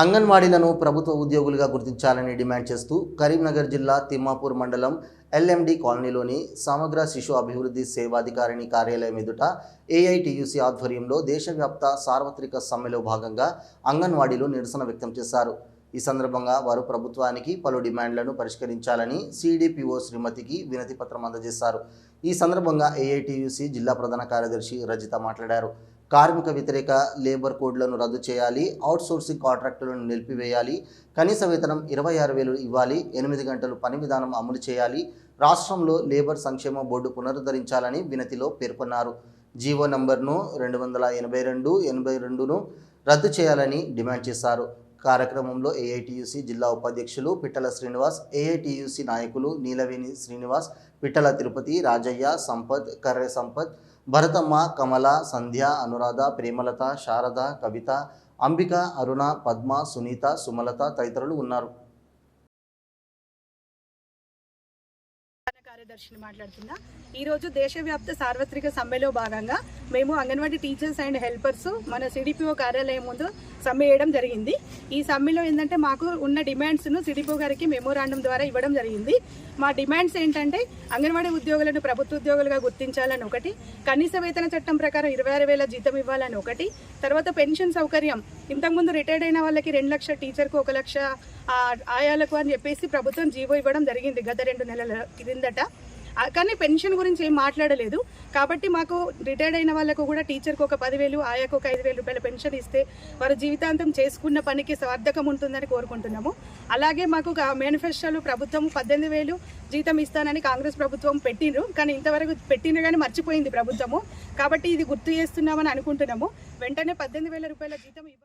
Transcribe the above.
అంగన్వాడీలను ప్రభుత్వ ఉద్యోగులుగా గుర్తించాలని డిమాండ్ చేస్తూ కరీంనగర్ జిల్లా తిమ్మాపూర్ మండలం ఎల్ఎండి కాలనీలోని సమగ్ర శిశు అభివృద్ధి సేవాధికారిణి కార్యాలయం ఎదుట ఏఐటియుసి ఆధ్వర్యంలో దేశవ్యాప్త సార్వత్రిక సమ్మెలో భాగంగా అంగన్వాడీలు నిరసన వ్యక్తం చేశారు. ఈ సందర్భంగా వారు ప్రభుత్వానికి పలు డిమాండ్లను పరిష్కరించాలని సిడిపిఓ శ్రీమతికి వినతి పత్రం అందజేశారు. ఈ సందర్భంగా ఏఐటియుసి జిల్లా ప్రధాన కార్యదర్శి రజిత మాట్లాడారు. కార్మిక వ్యతిరేక లేబర్ కోడ్లను రద్దు చేయాలి అవుట్సోర్సింగ్ కాంట్రాక్టులను నిలిపివేయాలి కనీస వేతనం ఇరవై ఆరు వేలు ఇవ్వాలి ఎనిమిది గంటలు పని విధానం అమలు చేయాలి రాష్ట్రంలో లేబర్ సంక్షేమ బోర్డు పునరుద్ధరించాలని వినతిలో పేర్కొన్నారు. జీవో నంబర్ను రెండు వందల ఎనభై రెండు ఎనభై రెండును రద్దు చేయాలని డిమాండ్ చేశారు. కార్యక్రమంలో ఏఐటియుసి జిల్లా ఉపాధ్యక్షులు పిట్టల శ్రీనివాస్ ఏఐటియుసి నాయకులు నీలవేణి శ్రీనివాస్ పిట్టల తిరుపతి రాజయ్య సంపత్ కర్రె సంపత్ భరతమ్మ కమల సంధ్య అనురాధ ప్రేమలత శారద కవిత అంబిక అరుణ పద్మ సునీత సుమలత తదితరులు ఉన్నారు. కార్యదర్శిని మాట్లాడుతున్నా. ఈరోజు దేశవ్యాప్త సార్వత్రిక సమ్మెలో భాగంగా మేము అంగన్వాడీ టీచర్స్ అండ్ హెల్పర్స్ మన సిడిపిఓ కార్యాలయం ముందు సమ్మె వేయడం జరిగింది. ఈ సమ్మెలో ఏంటంటే మాకు ఉన్న డిమాండ్స్ను సిడిపిఓ గారికి మెమోరాండం ద్వారా ఇవ్వడం జరిగింది. మా డిమాండ్స్ ఏంటంటే అంగన్వాడీ ఉద్యోగులను ప్రభుత్వ ఉద్యోగులుగా గుర్తించాలని ఒకటి కనీస వేతన చట్టం ప్రకారం ఇరవై ఆరు వేల జీతం ఇవ్వాలని ఒకటి తర్వాత పెన్షన్ సౌకర్యం. ఇంతకుముందు రిటైర్డ్ అయిన వాళ్ళకి రెండు లక్షల టీచర్కు ఒక లక్ష ఆయాలకు అని చెప్పేసి ప్రభుత్వం జీవో ఇవ్వడం జరిగింది గత రెండు నెలల క్రిందట. కానీ పెన్షన్ గురించి ఏం మాట్లాడలేదు. కాబట్టి మాకు రిటైర్డ్ అయిన వాళ్ళకు కూడా టీచర్కి ఒక పదివేలు ఆయాకు ఒక ఐదు వేల రూపాయల పెన్షన్ ఇస్తే వారు జీవితాంతం చేసుకున్న పనికి సార్థకం ఉంటుందని కోరుకుంటున్నాము. అలాగే మాకు మేనిఫెస్టోలు ప్రభుత్వం పద్దెనిమిది వేలు జీతం ఇస్తానని కాంగ్రెస్ ప్రభుత్వం పెట్టిండ్రు. కానీ ఇంతవరకు పెట్టిన కానీ మర్చిపోయింది ప్రభుత్వము. కాబట్టి ఇది గుర్తు చేస్తున్నామని అనుకుంటున్నాము. వెంటనే పద్దెనిమిది వేల రూపాయల జీతం